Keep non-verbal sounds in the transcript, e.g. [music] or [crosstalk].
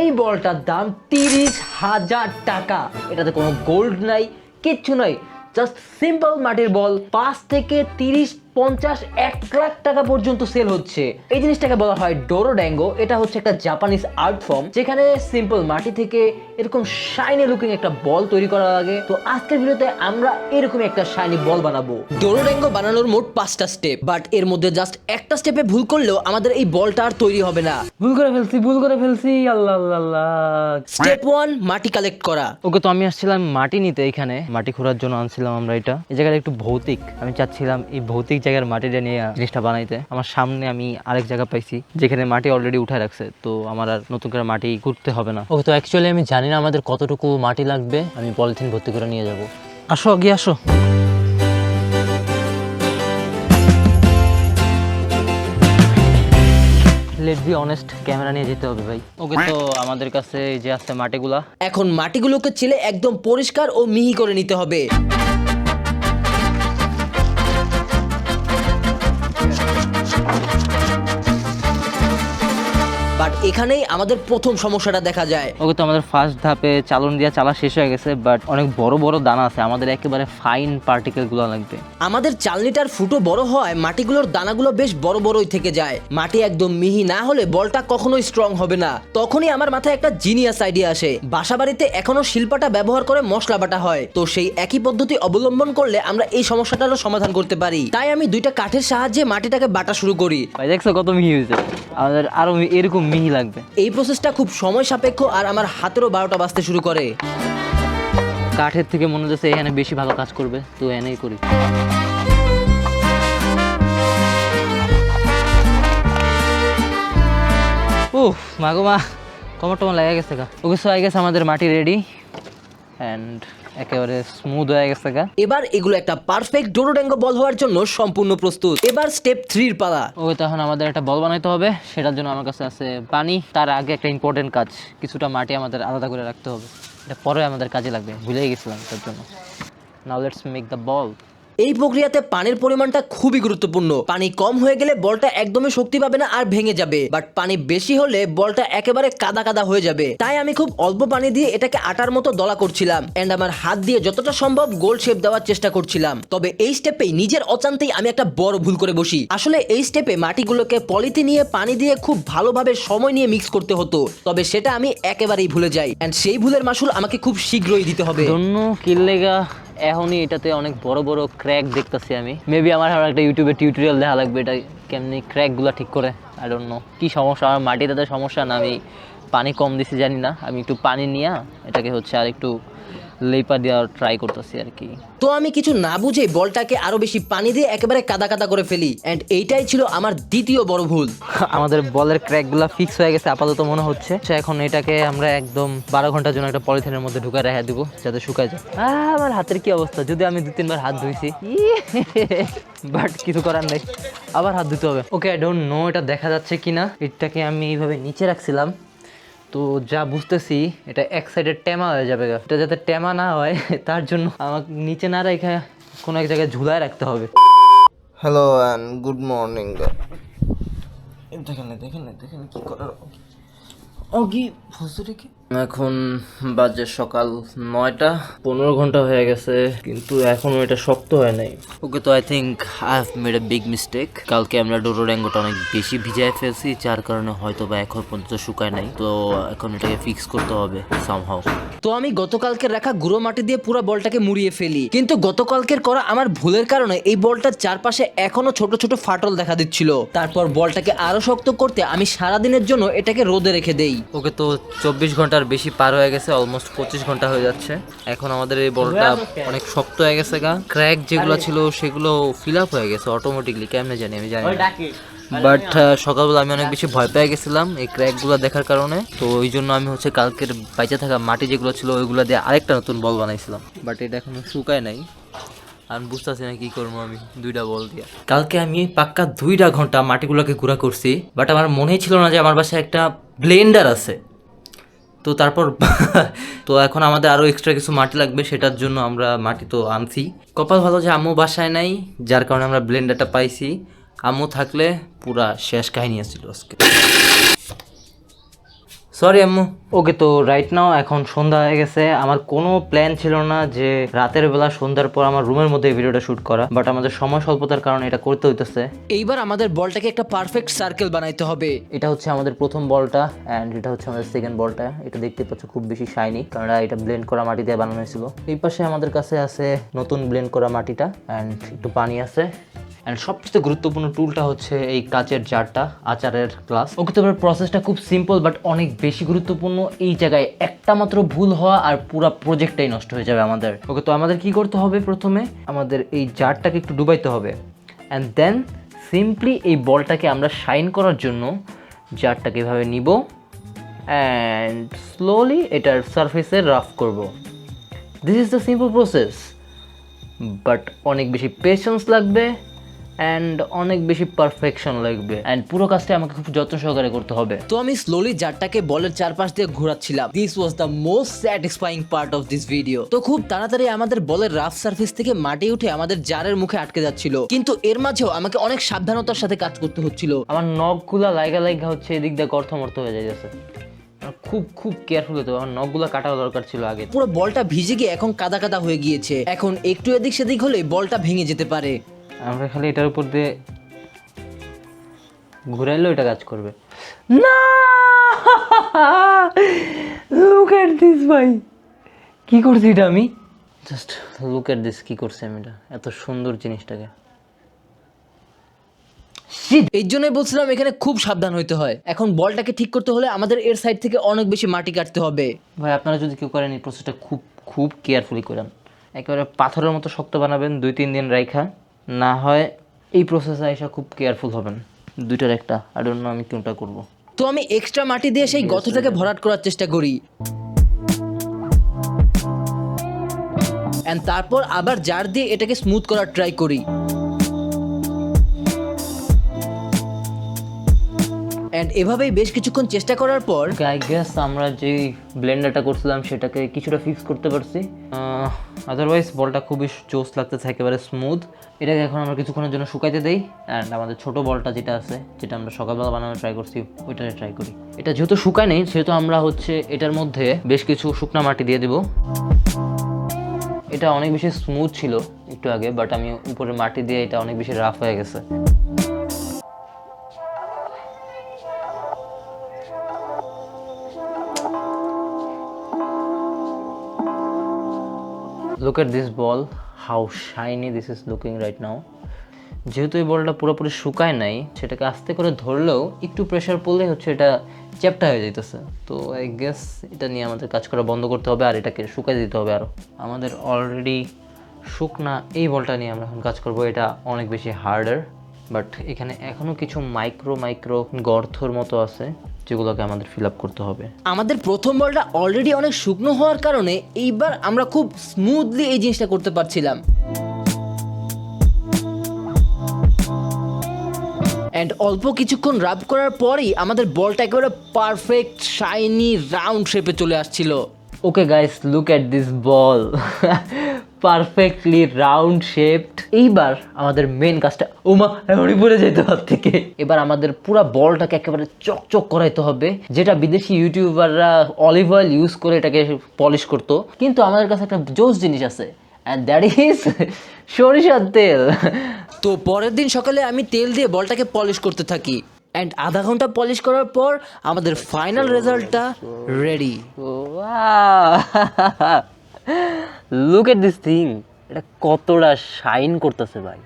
এই বলটার দাম তিরিশ হাজার টাকা। এটাতে কোনো গোল্ড নাই, কিচ্ছু নয় জাস্ট সিম্পল মাটির বল, পাঁচ থেকে তিরিশ পঞ্চাশ এক লাখ টাকা পর্যন্ত সেল হচ্ছে। এই জিনিসটাকে বলা হয় ডোরো ড্যাঙ্গো। এটা হচ্ছে একটা জাপানিজ আর্ট ফর্ম যেখানে সিম্পল মাটি থেকে এরকম শাইনি লুকিং একটা বল তৈরি করা লাগে। তো আজকের ভিডিওতে আমরা এরকম একটা শাইনি বল বানাবো। ডোরো ড্যাঙ্গো বানানোর মোট পাঁচটা স্টেপ বাট এর মধ্যে জাস্ট একটা স্টেপে ভুল করলেও আমাদের এই বলটা আর তৈরি হবে না। ভুল করে ফেলছি ভুল করে ফেলছি আল্লাহ আল্লাহ আল্লাহ। স্টেপ ওয়ান মাটি কালেক্ট করা। ওকে তো আমি আসছিলাম মাটি নিতে এখানে। মাটি খোঁড়ার জন্য আনছিলাম আমরা এটা। এই জায়গাটা একটু ভৌতিক। আমি চাচ্ছিলাম এই ভৌতিক জায়গার মাটিটা নিয়ে জিনিসটা বানাইতে আমার সামনে আমি আরেক জায়গা পাইছি যেখানে মাটি অলরেডি উঠে রাখছে তো আমার আর নতুন করে মাটি করতে হবে না। ওকে তো অ্যাকচুয়ালি আমি জানি না আমাদের কতটুকু মাটি লাগবে আমি পলিথিন ভর্তি করে নিয়ে যাব। আসো গিয়ে আসো। লেট বি অনেস্ট ক্যামেরা নিয়ে যেতে হবে ভাই। ওকে তো আমাদের কাছে যে আছে মাটিগুলা। এখন মাটিগুলোকে ছিলে একদম পরিষ্কার ও মিহি করে নিতে হবে। বাট এখানেই আমাদের প্রথম সমস্যাটা দেখা যায়। ওকে তো আমাদের ফার্স্ট ধাপে চালন দিয়া চালা শেষ হয়ে গেছে বাট অনেক বড় বড় দানা আছে আমাদের একেবারে ফাইন পার্টিকেলগুলো লাগবে। আমাদের চালনিটার ফুটো বড় হয় মাটিগুলোর দানাগুলো বেশ বড় বড়ই থেকে যায়। মাটি একদম মিহি না হলে বলটা কখনোই স্ট্রং হবে না। তখনই আমার মাথায় একটা জিনিয়াস আইডিয়া আসে। বাসা বাড়িতে এখনও শিল্পাটা ব্যবহার করে মশলা বাটা হয়। তো সেই একই পদ্ধতি অবলম্বন করলে আমরা এই সমস্যাটারও সমাধান করতে পারি। তাই আমি দুইটা কাঠের সাহায্যে মাটিটাকে বাটা শুরু করি। ভাই দেখছ কত মিহি হয়েছে? আমাদের আরও এরকম মিহি লাগবে। এই প্রসেসটা খুব সময় সাপেক্ষ আর আমার হাতেরও বারোটা বাজতে শুরু করে। কাঠের থেকে মনে হচ্ছে এখানে বেশি ভালো কাজ করবে তো এনেই করি। উফ মাগো মা কমর টমর লেগে গেছে গা। ওকে সো আই গেছে আমাদের মাটি রেডি অ্যান্ড একেবারে স্মুথ হয়ে গেছে গা। এবার এগুলো একটা পারফেক্ট ডোরোডেঙ্গো বল হওয়ার জন্য সম্পূর্ণ প্রস্তুত। এবার স্টেপ থ্রির পালা। ওকে তখন আমাদের একটা বল বানাইতে হবে সেটার জন্য আমার কাছে আছে পানি। তার আগে একটা ইম্পর্টেন্ট কাজ কিছুটা মাটি আমাদের আলাদা করে রাখতে হবে। এটা পরে আমাদের কাজে লাগবে ভুলেই গেছিলাম তার জন্য। Now let's make the ball এই প্রক্রিয়াতে পানির পরিমাণটা খুবই গুরুত্বপূর্ণ। পানি কম হয়ে গেলে বলটা একদমই শক্তি পাবে না আর ভেঙে যাবে। বাট পানি বেশি হলে বলটা একেবারে কাদা কাদা হয়ে যাবে। তাই আমি খুব অল্প পানি দিয়ে এটাকে আটার মতো দলা করছিলাম এন্ড আমার হাত দিয়ে যতটা সম্ভব গোল শেপ দেওয়ার চেষ্টা করছিলাম। তবে এই স্টেপেই নিজের অচান্তেই আমি একটা বড় ভুল করে বসি। আসলে এই স্টেপে মাটিগুলোকে পলিতে নিয়ে পানি দিয়ে খুব ভালোভাবে সময় নিয়ে মিক্স করতে হতো। তবে সেটা আমি একেবারেই ভুলে যাই। এন্ড সেই ভুলের মাসুল আমাকে খুব শীঘ্রই দিতে হবে। জন্য কিল্লেগা। এখনই এটাতে অনেক বড় বড় ক্র্যাক দেখতেছি আমি। মেবি আমার আরও একটা ইউটিউবে টিউটোরিয়াল দেখা লাগবে এটা কেমনি ক্র্যাকগুলো ঠিক করে আই ডোন্ট নো কি সমস্যা? আমার মাটিটাতে সমস্যা না, আমি পানি কম দিছি জানি না। আমি একটু পানি নিয়ে এটাকে হচ্ছে আর একটু লেপা দেওয়ার ট্রাই করতেছি আর কি। তো আমি কিছু না বুঝে বলটাকে আরও বেশি পানি দিয়ে একেবারে কাদা কাদা করে ফেলি। এন্ড এইটাই ছিল আমার দ্বিতীয় বড় ভুল। [laughs] আমাদের বলের ক্র্যাকগুলো ফিক্স হয়ে গেছে আপাতত মনে হচ্ছে। এখন এটাকে আমরা একদম বারো ঘণ্টার জন্য একটা পলিথিনের মধ্যে ঢুকায় রেখে দিব যাতে শুকায় যায়। আমার হাতের কি অবস্থা? যদি আমি দু তিনবার হাত ধুইছি বাট কিছু করার নেই। আবার হাত ধুতে হবে। ওকে আই ডোন্ট নো এটা দেখা যাচ্ছে কিনা। এটাকে আমি এইভাবে নিচে রাখছিলাম। তো যা বুঝতেছি, এটা এক সাইডে টেমা হয়ে যাবে। এটা যাতে টেমা না হয়, [laughs] তার জন্য আমাকে নিচে না রেখে কোনো এক জায়গায় ঝুলায় রাখতে হবে। হ্যালো অ্যান্ড গুড মর্নিং দেখেন দেখেন দেখেন কি করার অগি। ফসুরে কি এখন বাজে সকাল নয়টা। পনেরো ঘণ্টা হয়ে গেছে কিন্তু এখনও এটা শক্ত হয় নাই। ওকে তো I think I have made a big mistake কালকে আমরা ডোরো ড্যাঙ্গোটা অনেক বেশি ভিজায় ফেলছি যার কারণে হয়তো বা এখন পর্যন্ত শুকায় নাই। তো এখন এটাকে ফিক্স করতে হবে সামহাও তো আমি গতকালকে রাখা গুঁড়ো মাটি দিয়ে পুরো বলটাকে মুড়িয়ে ফেলি। কিন্তু গতকালকের করা আমার ভুলের কারণে এই বলটার চারপাশে এখনও ছোট ছোট ফাটল দেখা দিচ্ছিল। তারপর বলটাকে আরও শক্ত করতে আমি সারাদিনের জন্য এটাকে রোদে রেখে দেই। ওকে তো চব্বিশ ঘণ্টার বেশি পার হয়ে গেছে অলমোস্ট পঁচিশ ঘণ্টা হয়ে যাচ্ছে। এখন আমাদের এই বলটা অনেক শক্ত হয়ে গেছে গা। ক্র্যাক যেগুলো ছিল সেগুলো ফিল আপ হয়ে গেছে অটোমেটিকলি কেমনে জানি আমি জানি বাট সকালবেলা আমি অনেক বেশি ভয় পেয়ে গেছিলাম এই ক্র্যাকগুলো দেখার কারণে। তো ওই জন্য আমি হচ্ছে কালকের বাইচে থাকা মাটি যেগুলো ছিল ওইগুলো দিয়ে আরেকটা নতুন বল বানাইছিলাম। বাট এটা এখনও শুকায় নাই। আমি বুঝতেছি না কি করব আমি দুইটা বল দিয়ে। কালকে আমি পাক্কা দুইটা ঘণ্টা মাটিগুলোকে গুঁড়া করছি বাট আমার মনেই ছিল না যে আমার বাসায় একটা ব্লেন্ডার আছে। তো তারপর, তো এখন আমাদের আরও এক্সট্রা কিছু মাটি লাগবে, সেটার জন্য আমরা মাটি তো আনছি। কপাল ভালো যে আম্মু বাসায় নাই, যার কারণে আমরা ব্লেন্ডারটা পাইছি। আম্মু থাকলে পুরা শেষ কাহিনী আসছিল আজকে। সরি আম্মু। ওকে তো রাইট নাও এখন সন্ধ্যা হয়ে গেছে। আমার কোনো প্ল্যান ছিল না যে রাতের বেলা সন্ধ্যার পর আমার রুমের মধ্যে ভিডিওটা শুট করা। বাট আমাদের সময় স্বল্পতার কারণে এটা করতে হইতেছে। এইবার আমাদের বলটাকে একটা পারফেক্ট সার্কেল বানাইতে হবে। এটা হচ্ছে আমাদের প্রথম বলটা অ্যান্ড এটা হচ্ছে আমাদের সেকেন্ড বলটা। এটা দেখতে পাচ্ছ খুব বেশি শাইনি কারণ এটা ব্লেন্ড করা মাটি দিয়ে বানানো হয়েছিল। এই পাশে আমাদের কাছে আছে নতুন ব্লেন্ড করা মাটিটা অ্যান্ড একটু পানি আছে। অ্যান্ড সবচেয়ে গুরুত্বপূর্ণ টুলটা হচ্ছে এই কাচের জারটা, আচারের গ্লাস ওকে তো প্রসেসটা খুব সিম্পল বাট অনেক বেশি গুরুত্বপূর্ণ। এই জায়গায় একটা মাত্র ভুল হওয়া আর পুরো প্রজেক্টটাই নষ্ট হয়ে যাবে আমাদের। ওকে, তো আমাদের কি করতে হবে প্রথমে? আমাদের এই জারটাকে একটু ডুবাইতে হবে। অ্যান্ড দেন সিম্পলি এই বলটাকে আমরা শাইন করার জন্য জারটাকে এভাবে নিব। অ্যান্ড স্লোলি এটার সারফেসে রাফ করব। This is the simple process but অনেক বেশি পেশেন্স লাগবে। অ্যান্ড অনেক বেশি পারফেকশন লাগবে। অ্যান্ড পুরো কাজটা আমাকে খুব যত্ন সহকারে করতে হবে। তো আমি স্লোলি জারটাকে বলের চারপাশ দিয়ে ঘোরাচ্ছিলাম। This was the most satisfying part of this video তো খুব তাড়াতাড়ি আমাদের বলের রাফ সারফেস থেকে মাটি উঠে আমাদের জারের মুখে আটকে যাচ্ছিল। কিন্তু এর মাঝেও আমাকে অনেক সাবধানতার সাথে কাজ করতে হচ্ছিল। আমার নখগুলা লাইগা লাইগা হচ্ছে এদিক দিয়ে গর্থমর্থ হয়ে যাইতেছে। খুব খুব কেয়ারফুল হতে আমার নখগুলা কাটা দরকার ছিল আগে। পুরো বলটা ভিজে গিয়ে এখন কাদা কাদা হয়ে গিয়েছে। এখন একটু এদিক সেদিক হলে বলটা ভেঙে যেতে পারে। আমরা খালি এটার উপর দিয়ে ঘুরাইলেও এটা কাজ করবে। না! লুক এট দিস ভাই। কি করছি এটা আমি? জাস্ট লুক এট দিস কি করছি আমি এটা? এত সুন্দর জিনিসটাকে। এই জন্যই বলছিলাম এখানে খুব সাবধান হইতে হয়। এখন বলটাকে ঠিক করতে হলে আমাদের এর সাইড থেকে অনেক বেশি মাটি কাটতে হবে। ভাই আপনারা যদি কেউ করেন এই প্রসেসটা খুব খুব কেয়ারফুলি করেন। একেবারে পাথরের মতো শক্ত বানাবেন দুই তিন দিন রাইখা। না হয় এই প্রসেসে এসে খুব কেয়ারফুল হবেন। দুইটার একটা। আর অন্য আমি কোনটা করব। তো আমি এক্সট্রা মাটি দিয়ে সেই গথটাকে ভরাট করার চেষ্টা করি। এন্ড তারপর আবার জার দিয়ে এটাকে স্মুথ করার ট্রাই করি। এন্ড এভাবেই বেশ কিছুক্ষণ চেষ্টা করার পর আই গেস আমরা যে ব্লেন্ডারটা করছিলাম, সেটাকে কিছুটা ফিক্স করতে পারছি। আদারওয়াইজ বলটা খুবই জোস লাগতেছে, একেবারে স্মুথ এটাকে এখন আমরা কিছুক্ষণের জন্য শুকাইতে দেই। অ্যান্ড আমাদের ছোট বলটা যেটা আছে, যেটা আমরা সকালবেলা বানানোর ট্রাই করছি, ওইটারে ট্রাই করি। এটা যেহেতু শুকায় নেই, সেহেতু আমরা হচ্ছে এটার মধ্যে বেশ কিছু শুকনা মাটি দিয়ে দিব। এটা অনেক বেশি স্মুথ ছিল একটু আগে বাট আমি উপরে মাটি দিয়ে এটা অনেক বেশি রাফ হয়ে গেছে। Look at this ball, how shiny this is looking right now. যেহেতু এই বলটা পুরোপুরি শুকায় নাই, সেটাকে আস্তে করে ধরলেও একটু প্রেশার পড়লে হচ্ছে এটা চ্যাপটা হয়ে যাইতেছে। তো আই গেস এটা নিয়ে আমাদের কাজ করা বন্ধ করতে হবে আর এটাকে শুকাই দিতে হবে আরও আমাদের অলরেডি শুকনা এই বলটা নিয়ে আমরা এখন কাজ করব, এটা অনেক বেশি হার্ডার বাট এখানে এখনও কিছু মাইক্রো মাইক্রো গর্থর মতো আছে। যেগুলোকে আমাদের ফিল আপ করতে হবে। আমাদের প্রথম বলটা অলরেডি অনেক শুকনো হওয়ার কারণে এইবার আমরা খুব স্মুথলি এই জিনিসটা করতে পারছিলাম। অ্যান্ড অল্প কিছুক্ষণ রাব করার পরেই আমাদের বলটা একেবারে পারফেক্ট শাইনি রাউন্ড শেপে চলে আসছিল। Okay guys look at this ball perfectly round shaped এইবার আমাদের মেন কাজটা ওমা এমনই পড়ে যেতে হাত থেকে। এবার আমাদের পুরো বলটাকে একেবারে চকচক করাইতে হবে যেটা বিদেশি ইউটিউবাররা অলিভ অয়েল ইউজ করে এটাকে পলিশ করতো। কিন্তু আমাদের কাছে একটা জোস জিনিস আছে অ্যান্ড দ্যাট ইজ সরিষার তেল। তো পরের দিন সকালে আমি তেল দিয়ে বলটাকে পলিশ করতে থাকি অ্যান্ড আধা ঘণ্টা পলিশ করার পর আমাদের ফাইনাল রেজাল্টটা ready look at this thing এটা কতটা শাইন করতেছে ভাই।